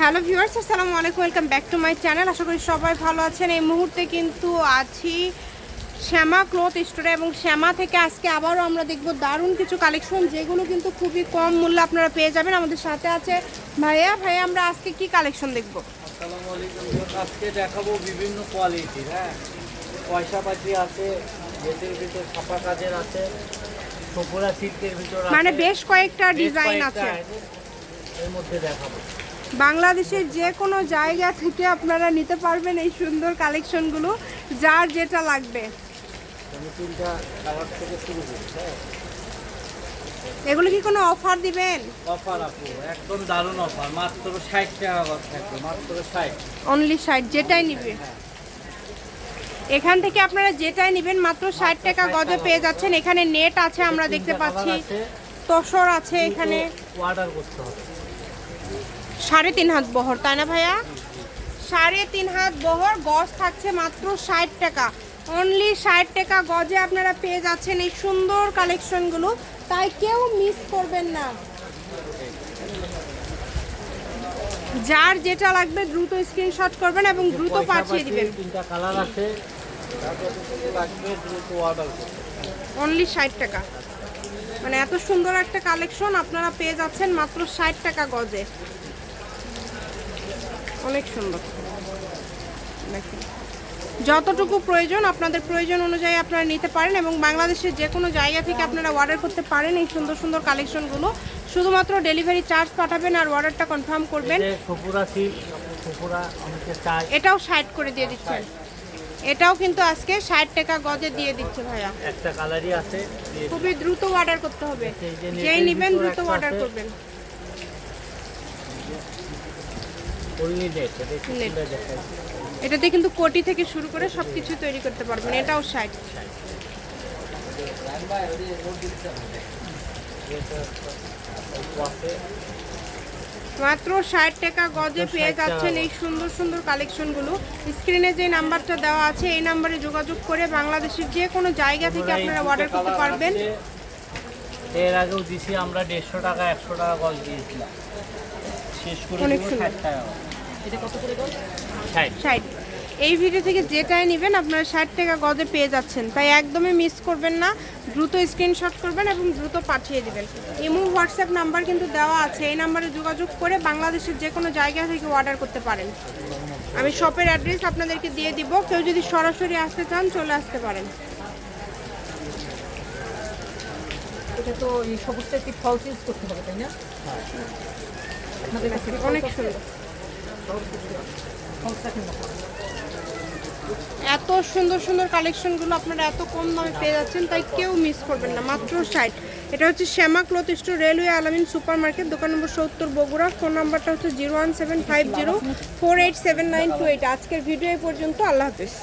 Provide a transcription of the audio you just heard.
Hello viewers আসসালামু আলাইকুম welcome back to my channel. আশা করি সবাই ভালো আছেন। এই মুহূর্তে কিন্তু আছি শ্যামা ক্লথ স্টোরে এবং শ্যামা থেকে আজকে আবারও আমরা দেখব দারুণ কিছু কালেকশন যেগুলো কিন্তু খুবই কম মূল্যে আপনারা পেয়ে যাবেন। আমাদের সাথে আছে ভাইয়া। ভাইয়া আমরা আজকে কি কালেকশন দেখব? আসসালামু আলাইকুম আজকে দেখাবো বিভিন্ন কোয়ালিটির হ্যাঁ? পয়সা পাতি আছে ভিতর ছাপা কাজের আছে সপুরা সিল্কের ভিতর মানে বেশ কয়েকটা ডিজাইন আছে। এর মধ্যে দেখাবো। বাংলাদেশের যে কোনো জায়গা থেকে আপনারা নিতে পারবেন এই সুন্দর কালেকশনগুলো যার যেটা লাগবে। করি হ্যাঁ এগুলো কি কোনো অফার দিবেন? অফার আপু একদম দারুণ অফার মাত্র ষাট টাকা কথা থাকবে মাত্র ষাট। অনলি ষাট যেটাই নিবে। এখান থেকে আপনারা যেটাই নেবেন মাত্র ষাট টাকা গজে পেয়ে যাচ্ছেন। এখানে নেট আছে আমরা দেখতে পাচ্ছি। তসর আছে এখানে। অর্ডার করতে হবে। সাড়ে তিন হাত বহর তাই না ভাইয়া? সাড়ে তিন হাত বহর গজ থাকছে মাত্র ষাট টাকা। অনলি ষাট টাকা গজে আপনারা পেয়ে যাচ্ছেন এই সুন্দর কালেকশনগুলো। তাই কেউ মিস করবেন না। যার যেটা লাগবে দ্রুত স্ক্রিনশট করবেন এবং দ্রুত পাঠিয়ে দিবেন। তিনটা কালার আছে। অনলি ষাট টাকা। মানে এত সুন্দর একটা কালেকশন আপনারা পেয়ে যাচ্ছেন মাত্র ষাট টাকা গজে। অনেক সুন্দর। দেখেন। যতটুকু প্রয়োজন আপনাদের প্রয়োজন অনুযায়ী আপনারা নিতে পারেন এবং বাংলাদেশের যে কোনো জায়গা থেকে আপনারা অর্ডার করতে পারেন এই সুন্দর সুন্দর কালেকশনগুলো। শুধুমাত্র ডেলিভারি চার্জ পাঠাবেন আর অর্ডারটা কনফার্ম করবেন। এটাও ষাট করে দিয়ে দিচ্ছেন। এটাও কিন্তু আজকে ষাট টাকা গজে দিয়ে দিচ্ছে ভাইয়া। একটা কালারই আছে। খুবই দ্রুত অর্ডার করতে হবে। যেই নেবেন দ্রুত অর্ডার করবেন ফুললি নেট এটা একটু Net। খুলে দেখাই এটাতে কিন্তু কোটি থেকে শুরু করে সবকিছু তৈরি করতে পারবেন এটাও ষাট। মাত্র ষাট টাকা গজে পেয়ে যাচ্ছেন এই সুন্দর সুন্দর কালেকশনগুলো। স্ক্রিনে যে নাম্বারটা দেওয়া আছে এই নাম্বারে যোগাযোগ করে বাংলাদেশের যে কোনো জায়গা থেকে আপনারা অর্ডার করতে পারবেন। এর আগেও দিছি আমরা দেড়শো টাকা একশো টাকা গজ দিয়েছিলাম শেষ করে অনেক সুন্দর। ষাট। এই ভিডিও থেকে যেটাই নেবেন আপনারা ষাট টাকা গজে পেয়ে যাচ্ছেন। তাই একদমই মিস করবেন না। দ্রুত স্ক্রিনশট করবেন এবং দ্রুত পাঠিয়ে দেবেন। ইমো হোয়াটসঅ্যাপ নাম্বার কিন্তু দেওয়া আছে। এই নাম্বারে যোগাযোগ করে বাংলাদেশের যে কোনো জায়গা থেকে অর্ডার করতে পারেন। আমি শপের অ্যাড্রেস আপনাদেরকে দিয়ে দিব। কেউ যদি সরাসরি আসতে চান চলে আসতে পারেন। এটা তো এই সবুজটা একটি ফলস ইউজ করতে হবে তাই না? কাছে অনেক সুন্দর এত সুন্দর সুন্দর কালেকশনগুলো আপনারা এত কম দামে পেয়ে যাচ্ছেন, তাই কেউ মিস করবেন না, মাত্র ষাট। এটা হচ্ছে Shyama cloth store railway Alamin super market দোকান নম্বর সত্তর বগুড়া, ফোন নাম্বারটা হচ্ছে zero one seven five zero four eight seven nine two eight. আজকের ভিডিও পর্যন্ত, আল্লাহ হাফিজ।